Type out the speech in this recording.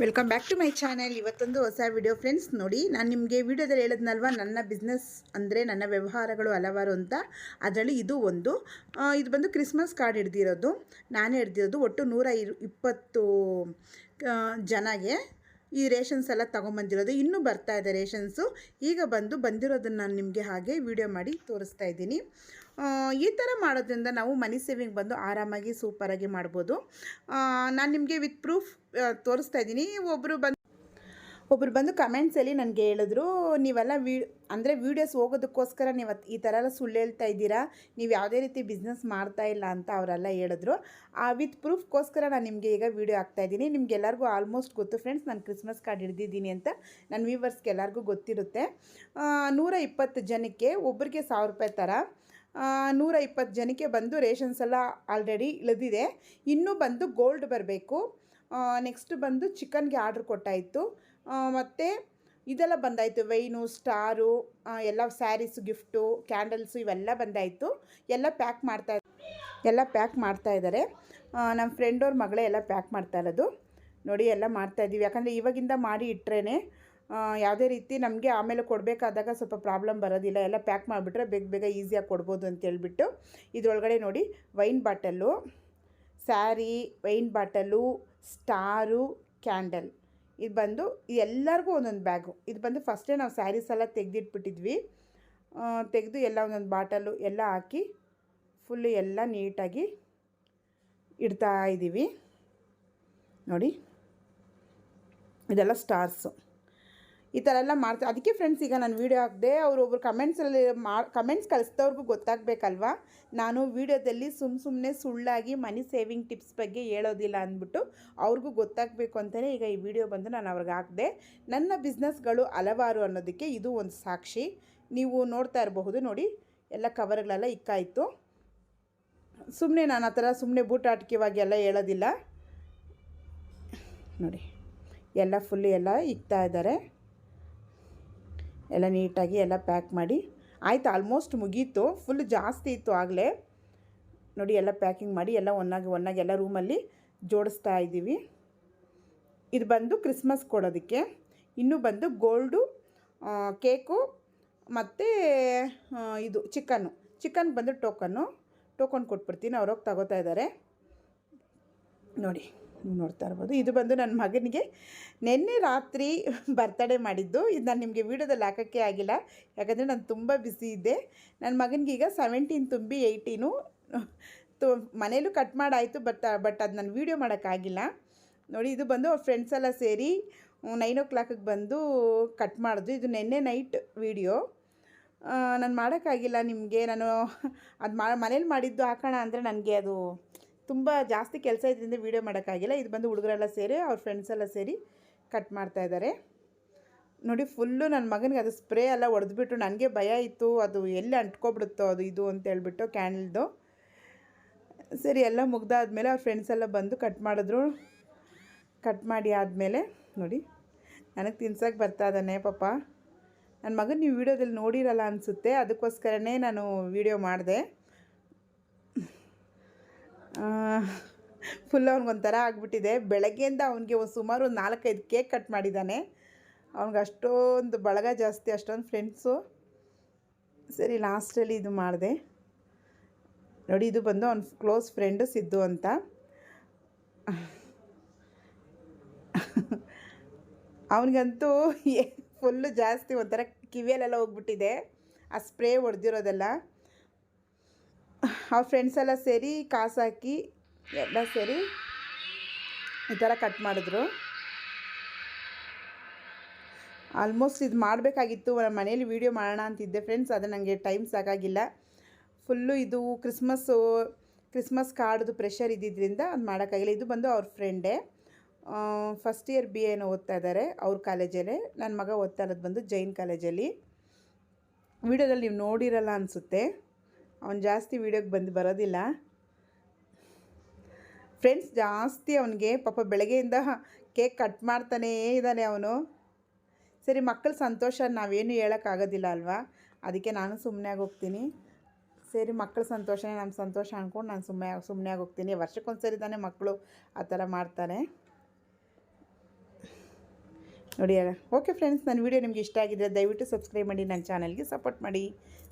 Welcome back to my channel ಇವತ್ತೊಂದು ಹೊಸ video friends ನೋಡಿ, ನಾನು ನಿಮಗೆ ವಿಡಿಯೋದಲ್ಲಿ ಹೇಳಿದ್ನಲ್ವ? ನನ್ನ ಬಿಸ್ನೆಸ್ ಅಂದರೆ ನನ್ನ ವ್ಯವಹಾರಗಳು ಹಲವಾರು ಅಂತ. ಅದರಲ್ಲಿ ಇದು ಒಂದು. ಇದು ಬಂದು ಕ್ರಿಸ್ಮಸ್ ಕಾರ್ಡ್ ಹಿಡ್ದಿರೋದು. ನಾನೇ ಹಿಡ್ದಿರೋದು. ಒಟ್ಟು ನೂರ ಇಪ್ಪತ್ತು ಜನಗೆ ಈ ರೇಷನ್ಸ್ ಎಲ್ಲ ತೊಗೊಂಬಂದಿರೋದು. ಇನ್ನೂ ಬರ್ತಾ ಇದೆ ರೇಷನ್ಸು ಈಗ ಬಂದು ಬಂದಿರೋದನ್ನು ನಾನು ನಿಮಗೆ ಹಾಗೆ ವಿಡಿಯೋ ಮಾಡಿ ತೋರಿಸ್ತಾ ಇದ್ದೀನಿ. ಈ ಥರ ಮಾಡೋದ್ರಿಂದ ನಾವು ಮನಿ ಸೇವಿಂಗ್ ಬಂದು ಆರಾಮಾಗಿ ಸೂಪರಾಗಿ ಮಾಡ್ಬೋದು. ನಾನು ನಿಮಗೆ ವಿತ್ ಪ್ರೂಫ್ ತೋರಿಸ್ತಾ ಇದ್ದೀನಿ. ಒಬ್ಬರು ಬಂದು ಒಬ್ಬರು ಬಂದು ಕಮೆಂಟ್ಸಲ್ಲಿ ನನಗೆ ಹೇಳಿದ್ರು, ನೀವೆಲ್ಲ ವಿ ಅಂದರೆ ವೀಡಿಯೋಸ್ ಹೋಗೋದಕ್ಕೋಸ್ಕರ ನೀವು ಈ ಥರ ಎಲ್ಲ ಸುಳ್ಳು ಹೇಳ್ತಾ ಇದ್ದೀರಾ? ನೀವು ಯಾವುದೇ ರೀತಿ ಬಿಸ್ನೆಸ್ ಮಾಡ್ತಾ ಇಲ್ಲ ಅಂತ ಅವರೆಲ್ಲ ಹೇಳಿದ್ರು. ಆ ವಿತ್ ಪ್ರೂಫ್ಗೋಸ್ಕರ ನಾನು ನಿಮಗೆ ಈಗ ವೀಡಿಯೋ ಹಾಕ್ತಾ ಇದ್ದೀನಿ. ನಿಮ್ಗೆ ಎಲ್ಲರಿಗೂ ಆಲ್ಮೋಸ್ಟ್ ಗೊತ್ತು. ಫ್ರೆಂಡ್ಸ್ ನಾನು ಕ್ರಿಸ್ಮಸ್ ಕಾರ್ಡ್ ಹಿಡ್ದಿದ್ದೀನಿ ಅಂತ ನನ್ನ ವ್ಯೂವರ್ಸ್ಗೆ ಎಲ್ಲರಿಗೂ ಗೊತ್ತಿರುತ್ತೆ. ನೂರ ಇಪ್ಪತ್ತು ಜನಕ್ಕೆ ಒಬ್ಬರಿಗೆ ಸಾವಿರ ರೂಪಾಯಿ ಥರ ನೂರ ಇಪ್ಪತ್ತು ಜನಕ್ಕೆ ಬಂದು ರೇಷನ್ಸ್ ಎಲ್ಲ ಆಲ್ರೆಡಿ ಇಳಿದಿದೆ. ಇನ್ನೂ ಬಂದು ಗೋಲ್ಡ್ ಬರಬೇಕು. ನೆಕ್ಸ್ಟ್ ಬಂದು ಚಿಕನ್ಗೆ ಆರ್ಡ್ರ್ ಕೊಟ್ಟಾಯಿತು. ಮತ್ತು ಇದೆಲ್ಲ ಬಂದಾಯಿತು. ವೈನು ಸ್ಟಾರು ಎಲ್ಲ ಸ್ಯಾರೀಸು ಗಿಫ್ಟು ಕ್ಯಾಂಡಲ್ಸು ಇವೆಲ್ಲ ಬಂದಾಯಿತು. ಎಲ್ಲ ಪ್ಯಾಕ್ ಮಾಡ್ತಾ ಎಲ್ಲ ಪ್ಯಾಕ್ ಮಾಡ್ತಾ ಇದ್ದಾರೆ. ನಮ್ಮ ಫ್ರೆಂಡವ್ರ ಮಗಳೇ ಎಲ್ಲ ಪ್ಯಾಕ್ ಮಾಡ್ತಾ ಇರೋದು. ನೋಡಿ, ಎಲ್ಲ ಮಾಡ್ತಾ ಇದ್ದೀವಿ. ಯಾಕಂದರೆ ಇವಾಗಿಂದ ಮಾಡಿ ಇಟ್ಟರೆ ಯಾವುದೇ ರೀತಿ ನಮಗೆ ಆಮೇಲೆ ಕೊಡಬೇಕಾದಾಗ ಸ್ವಲ್ಪ ಪ್ರಾಬ್ಲಮ್ ಬರೋದಿಲ್ಲ. ಎಲ್ಲ ಪ್ಯಾಕ್ ಮಾಡಿಬಿಟ್ರೆ ಬೇಗ ಬೇಗ ಈಸಿಯಾಗಿ ಕೊಡ್ಬೋದು ಅಂತೇಳ್ಬಿಟ್ಟು ಇದರೊಳಗಡೆ ನೋಡಿ wine bottle sari wine bottle star candle ಇದು ಬಂದು ಎಲ್ಲರಿಗೂ ಒಂದೊಂದು ಬ್ಯಾಗು. ಇದು ಬಂದು ಫಸ್ಟೇ ನಾವು ಸ್ಯಾರೀಸ್ ಎಲ್ಲ ತೆಗೆದಿಟ್ಬಿಟ್ಟಿದ್ವಿ. ತೆಗೆದು ಎಲ್ಲ ಒಂದೊಂದು ಬಾಟಲು ಎಲ್ಲ ಹಾಕಿ ಫುಲ್ಲು ಎಲ್ಲ ನೀಟಾಗಿ ಇಡ್ತಾ ಇದ್ದೀವಿ ನೋಡಿ, ಇದೆಲ್ಲ ಸ್ಟಾರ್ಸು. ಈ ಥರ ಎಲ್ಲ ಮಾಡ್ತಾ ಅದಕ್ಕೆ ಫ್ರೆಂಡ್ಸ್ ಈಗ ನಾನು ವೀಡಿಯೋ ಹಾಕಿದೆ ಅವರು ಒಬ್ರು ಕಮೆಂಟ್ಸಲ್ಲಿ ಮಾ ಕಮೆಂಟ್ಸ್ ಕಳಿಸ್ದವ್ರಿಗೂ ಗೊತ್ತಾಗಬೇಕಲ್ವಾ? ನಾನು ವೀಡಿಯೋದಲ್ಲಿ ಸುಮ್ಮ ಸುಮ್ಮನೆ ಸುಳ್ಳಾಗಿ ಮನಿ ಸೇವಿಂಗ್ ಟಿಪ್ಸ್ ಬಗ್ಗೆ ಹೇಳೋದಿಲ್ಲ ಅಂದ್ಬಿಟ್ಟು ಅವ್ರಿಗೂ ಗೊತ್ತಾಗಬೇಕು ಅಂತಲೇ ಈಗ ಈ ವಿಡಿಯೋ ಬಂದು ನಾನು ಅವ್ರಿಗೆ ಹಾಕಿದೆ. ನನ್ನ ಬಿಸ್ನೆಸ್ಗಳು ಹಲವಾರು ಅನ್ನೋದಕ್ಕೆ ಇದು ಒಂದು ಸಾಕ್ಷಿ. ನೀವು ನೋಡ್ತಾ ಇರಬಹುದು, ನೋಡಿ. ಎಲ್ಲ ಕವರ್ಗಳೆಲ್ಲ ಇಕ್ಕಾಯಿತು. ಸುಮ್ಮನೆ ನಾನು ಆ ಥರ ಸುಮ್ಮನೆ ಬೂಟಾಟಿಕೆವಾಗಿ ಎಲ್ಲ ಹೇಳೋದಿಲ್ಲ. ನೋಡಿ. ಎಲ್ಲ ಫುಲ್ಲು ಎಲ್ಲ ಇಕ್ತಾ ಇದ್ದಾರೆ. ಎಲ್ಲ ನೀಟಾಗಿ ಎಲ್ಲ ಪ್ಯಾಕ್ ಮಾಡಿ ಆಯಿತು ಆಲ್ಮೋಸ್ಟ್ ಮುಗೀತು. ಫುಲ್ ಜಾಸ್ತಿ ಇತ್ತು ಆಗಲೇ. ನೋಡಿ ಎಲ್ಲ ಪ್ಯಾಕಿಂಗ್ ಮಾಡಿ ಎಲ್ಲ ಒನ್ನಾಗಿ ಒನ್ನಾಗಿ ಎಲ್ಲ ರೂಮಲ್ಲಿ ಜೋಡಿಸ್ತಾ ಇದ್ದೀವಿ. ಇದು ಬಂದು ಕ್ರಿಸ್ಮಸ್ ಕೊಡೋದಕ್ಕೆ. ಇನ್ನೂ ಬಂದು ಗೋಲ್ಡು ಕೇಕು ಮತ್ತು ಇದು ಚಿಕನ್ನು. ಚಿಕನ್ ಬಂದು ಟೋಕನ್ನು. ಟೋಕನ್ ಕೊಟ್ಬಿಡ್ತೀನಿ. ಅವ್ರೋಗಿ ತಗೋತಾ ಇದ್ದಾರೆ. ನೋಡಿ. ನೀವು ನೋಡ್ತಾ ಇರ್ಬೋದು. ಇದು ಬಂದು ನನ್ನ ಮಗನಿಗೆ ನಿನ್ನೆ ರಾತ್ರಿ ಬರ್ತಡೇ ಮಾಡಿದ್ದು. ಇದು ನಾನು ನಿಮಗೆ ವೀಡಿಯೋದಲ್ಲಿ ಹಾಕೋಕ್ಕೆ ಆಗಿಲ್ಲ. ಯಾಕಂದರೆ ನಾನು ತುಂಬ ಬ್ಯುಸಿ ಇದ್ದೆ. ನನ್ನ ಮಗನಿಗೆ ಈಗ ಸೆವೆಂಟೀನ್ ತುಂಬಿ ಏಯ್ಟೀನು ತು ಮನೇಲೂ ಕಟ್ ಮಾಡಾಯಿತು ಬಟ್ ಬಟ್ ಅದು ನಾನು ವೀಡಿಯೋ ಮಾಡೋಕ್ಕಾಗಿಲ್ಲ ನೋಡಿ, ಇದು ಬಂದು ಅವ್ರ ಫ್ರೆಂಡ್ಸ್ ಎಲ್ಲ ಸೇರಿ ನೈನ್ ಓ ಕ್ಲಾಕಿಗೆ ಬಂದು ಕಟ್ ಮಾಡಿದ್ರು ಇದು ನಿನ್ನೆ ನೈಟ್ ವೀಡಿಯೋ ನಾನು ಮಾಡೋಕ್ಕಾಗಿಲ್ಲ ನಿಮಗೆ. ನಾನು ಅದು ಮನೇಲಿ ಮಾಡಿದ್ದು ಹಾಕೋಣ ಅಂದರೆ ನನಗೆ ಅದು ತುಂಬ ಜಾಸ್ತಿ ಕೆಲಸ ಇದರಿಂದ ವೀಡಿಯೋ ಮಾಡೋಕ್ಕಾಗಿಲ್ಲ. ಇದು ಬಂದು ಹುಡುಗರೆಲ್ಲ ಸೇರಿ, ಅವ್ರ ಫ್ರೆಂಡ್ಸ್ ಎಲ್ಲ ಸೇರಿ ಕಟ್ ಮಾಡ್ತಾ ಇದ್ದಾರೆ ನೋಡಿ ಫುಲ್ಲು ನನ್ನ ಮಗನಿಗೆ ಅದು ಸ್ಪ್ರೇ ಎಲ್ಲ ಹೊಡೆದ್ಬಿಟ್ಟು ನನಗೆ ಭಯ ಇತ್ತು. ಅದು ಎಲ್ಲಿ ಅಂಟ್ಕೊಬಿಡುತ್ತೋ, ಅದು ಇದು ಅಂತ ಹೇಳ್ಬಿಟ್ಟು ಕ್ಯಾಂಡಲ್ದು ಸರಿ, ಎಲ್ಲ ಮುಗ್ದಾದ್ಮೇಲೆ ಅವ್ರ ಫ್ರೆಂಡ್ಸ್ ಎಲ್ಲ ಬಂದು ಕಟ್ ಮಾಡಿದ್ರು. ಕಟ್ ಮಾಡಿ ಆದಮೇಲೆ, ನೋಡಿ, ನನಗೆ ತಿನ್ಸೋಕ್ಕೆ ಬರ್ತಾ ಇದ್ದಾನೆ ಪಾಪ. ನನ್ನ ಮಗನ ನೀವು ವೀಡಿಯೋದಲ್ಲಿ ನೋಡಿರಲ್ಲ ಅನಿಸುತ್ತೆ. ಅದಕ್ಕೋಸ್ಕರನೇ ನಾನು ವೀಡಿಯೋ ಮಾಡಿದೆ. ಫುಲ್ ಅವ್ನಿಗೊಂಥರ ಆಗಿಬಿಟ್ಟಿದೆ. ಬೆಳಗ್ಗೆಯಿಂದ ಅವನಿಗೆ ಒಂದು ಸುಮಾರು ಒಂದು ನಾಲ್ಕೈದು ಕೇಕ್ ಕಟ್ ಮಾಡಿದ್ದಾನೆ. ಅವ್ನಿಗೆ ಅಷ್ಟೊಂದು ಬಳಗ ಜಾಸ್ತಿ, ಅಷ್ಟೊಂದು ಫ್ರೆಂಡ್ಸು ಸರಿ ಲಾಸ್ಟಲ್ಲಿ ಇದು ಮಾಡಿದೆ. ನೋಡಿ, ಇದು ಬಂದು ಅವ್ನ ಕ್ಲೋಸ್ ಫ್ರೆಂಡು ಸಿದ್ದು ಅಂತ. ಅವನಿಗಂತೂ ಫುಲ್ಲು ಜಾಸ್ತಿ ಒಂಥರ ಕಿವಿಯಲ್ಲೆಲ್ಲ ಹೋಗ್ಬಿಟ್ಟಿದೆ. ಆ ಸ್ಪ್ರೇ ಹೊಡೆದಿರೋದೆಲ್ಲ. ಅವ್ರ ಫ್ರೆಂಡ್ಸ್ ಎಲ್ಲ ಸೇರಿ ಕಾಸು ಹಾಕಿ ಎಲ್ಲ ಸೇರಿ ಈ ಥರ ಕಟ್ ಮಾಡಿದ್ರು. ಆಲ್ಮೋಸ್ಟ್ ಇದು ಮಾಡಬೇಕಾಗಿತ್ತು ನಮ್ಮ ಮನೇಲಿ ವೀಡಿಯೋ ಮಾಡೋಣ ಅಂತಿದ್ದೆ ಫ್ರೆಂಡ್ಸ್ ಅದು ನನಗೆ ಟೈಮ್ ಸಾಕಾಗಿಲ್ಲ. ಫುಲ್ಲು ಇದು ಕ್ರಿಸ್ಮಸ್ಸು ಕ್ರಿಸ್ಮಸ್ ಕಾರ್ಡ್ದು ಪ್ರೆಷರ್ ಇದ್ದಿದ್ದರಿಂದ ಅದು ಮಾಡೋಕ್ಕಾಗಿಲ್ಲ ಇದು ಬಂದು ಅವ್ರ ಫ್ರೆಂಡೇ ಫಸ್ಟ್ ಇಯರ್ ಬಿ ಎನ ಓದ್ತಾ ಇದ್ದಾರೆ ಅವ್ರ ಕಾಲೇಜಲ್ಲೇ ನನ್ನ ಮಗ ಓದ್ತಾ ಇರೋದು ಬಂದು ಜೈನ್ ಕಾಲೇಜಲ್ಲಿ ವೀಡಿಯೋದಲ್ಲಿ ನೀವು ನೋಡಿರಲ್ಲ ಅನಿಸುತ್ತೆ. ಅವನು ಜಾಸ್ತಿ ವೀಡಿಯೋಗೆ ಬಂದು ಬರೋದಿಲ್ಲ. ಫ್ರೆಂಡ್ಸ್ ಜಾಸ್ತಿ ಅವನಿಗೆ, ಪಾಪ ಬೆಳಗ್ಗೆಯಿಂದ ಕೇಕ್ ಕಟ್ ಮಾಡ್ತಾನೇ ಇದ್ದಾನೆ ಅವನು. ಸರಿ, ಮಕ್ಕಳ ಸಂತೋಷ, ನಾವೇನು ಹೇಳೋಕ್ಕಾಗೋದಿಲ್ಲ ಅಲ್ವಾ? ಅದಕ್ಕೆ ನಾನು ಸುಮ್ಮನೆ ಆಗೋಗ್ತೀನಿ ಸರಿ, ಮಕ್ಕಳ ಸಂತೋಷನೇ ನಮ್ಮ ಸಂತೋಷ ಅಂದ್ಕೊಂಡು ನಾನು ಸುಮ್ಮನೆ ಸುಮ್ಮನೆ ಆಗೋಗ್ತೀನಿ ವರ್ಷಕ್ಕೊಂದ್ಸರಿ ತಾನೆ ಮಕ್ಕಳು ಆ ಥರ ಮಾಡ್ತಾರೆ. ನೋಡಿ ಓಕೆ ಫ್ರೆಂಡ್ಸ್ ನನ್ನ ವೀಡಿಯೋ ನಿಮಗೆ ಇಷ್ಟ ಆಗಿದ್ರೆ ದಯವಿಟ್ಟು ಸಬ್ಸ್ಕ್ರೈಬ್ ಮಾಡಿ, ನನ್ನ ಚಾನಲ್ಗೆ ಸಪೋರ್ಟ್ ಮಾಡಿ.